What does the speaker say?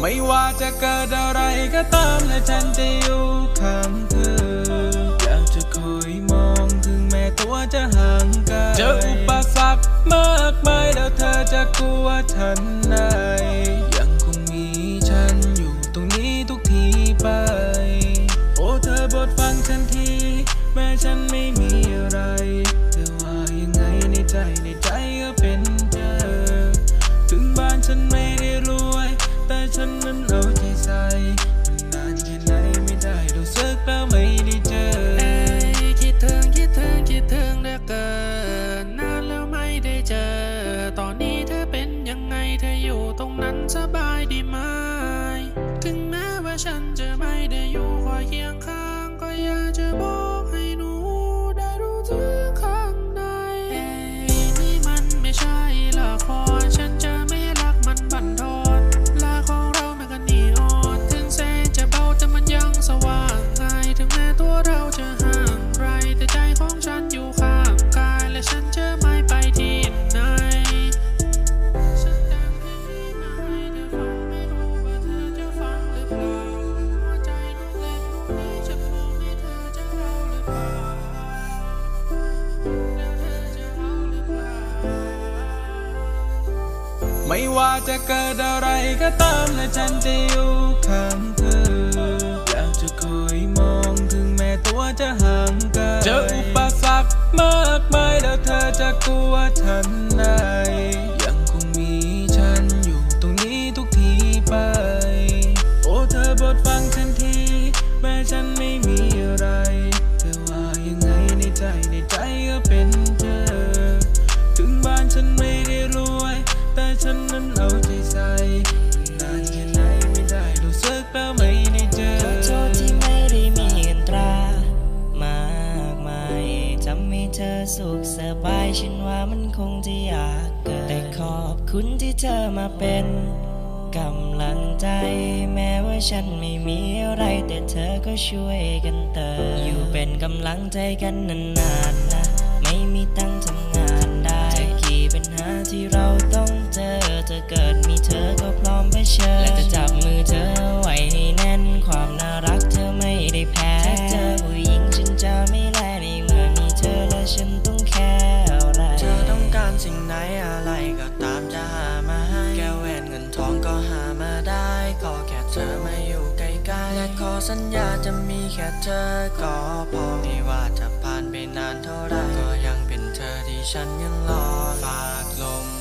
ไม่ว่าจะเกิดอะไรก็ตามและฉันจะอยู่ข้างเธอ อยากจะคอยมองถึงแม้ตัวจะห่างไกลเจออุปสรรคมากมายแล้วเธอจะกลัวฉันไหน ไม่ว่าจะเกิดอะไรก็ตามและฉันจะอยู่ข้างเธอ อยากจะคอยมองถึงแม้ตัวจะห่างไกลเจออุปสรรคมากมายแล้วเธอจะกลัวฉันไหนยังคงมีฉันอยู่ตรงนี้ทุกทีไป โอ้เธอบทฟังฉันที แม้ฉันไม่มี ฉันว่ามันคงจะอยากเกิดแต่ขอบคุณที่เธอมาเป็นกำลังใจ แม้ว่าฉันไม่มีอะไร แต่เธอก็ช่วยกันเติมอยู่เป็นกำลังใจกันนานๆนะ ไม่มีตั้งทำ อะไรก็ตามจะหามาให้แก้วแหวนเงินทองก็หามาได้ขอแค่เธอมาอยู่ใกล้ๆและขอสัญญาจะมีแค่เธอก็พอไม่ว่าจะผ่านไปนานเท่าไรก็ยังเป็นเธอที่ฉันยังรอฝากลม